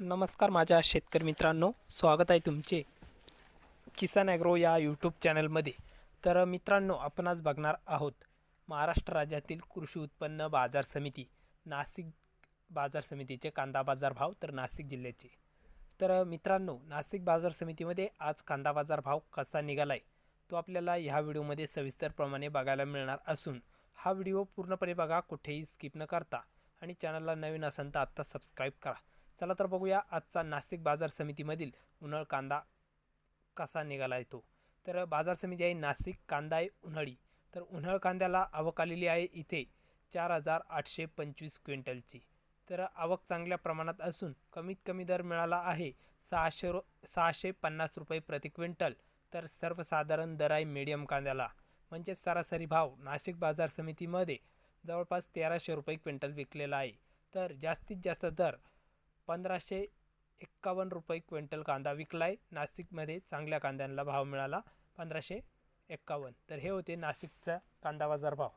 नमस्कार माझ्या शेतकरी मित्रांनो स्वागत आहे तुमचे किसान ॲग्रो या यूट्यूब चॅनलमध्ये. तर मित्रांनो आपण आज बघणार आहोत महाराष्ट्र राज्यातील कृषी उत्पन्न बाजार समिती नाशिक बाजार समितीचे कांदा बाजार भाव तर नाशिक जिल्ह्याचे. तर मित्रांनो नाशिक बाजार समितीमध्ये आज कांदा बाजार भाव कसा निघाला आहे तो आपल्याला ह्या व्हिडिओमध्ये सविस्तरप्रमाणे बघायला मिळणार असून हा व्हिडिओ पूर्णपणे बघा कुठेही स्किप न करता. आणि चॅनलला नवीन असेल तर आत्ता सबस्क्राईब करा. चला तर बघूया आजचा नाशिक बाजार समितीमधील उन्हाळ कांदा कसा निघाला येतो तर बाजार समिती आहे नाशिक कांदा आहे उन्हाळी. तर उन्हाळ कांद्याला आवक आलेली आहे इथे चार हजार आठशे पंचवीस क्विंटलची. तर आवक चांगल्या प्रमाणात असून कमीत कमी दर मिळाला आहे सहाशे रु सहाशे पन्नास रुपये प्रति क्विंटल. तर सर्वसाधारण दर आहे मीडियम कांद्याला. म्हणजे सरासरी भाव नाशिक बाजार समितीमध्ये जवळपास तेराशे रुपये क्विंटल विकलेला आहे. तर जास्तीत जास्त दर पंधराशे एक्कावन्न रुपये क्विंटल कांदा विकलाय. नाशिकमध्ये चांगल्या कांद्यांना भाव मिळाला पंधराशे एक्कावन्न तर हे होते नाशिकचा कांदा बाजार भाव.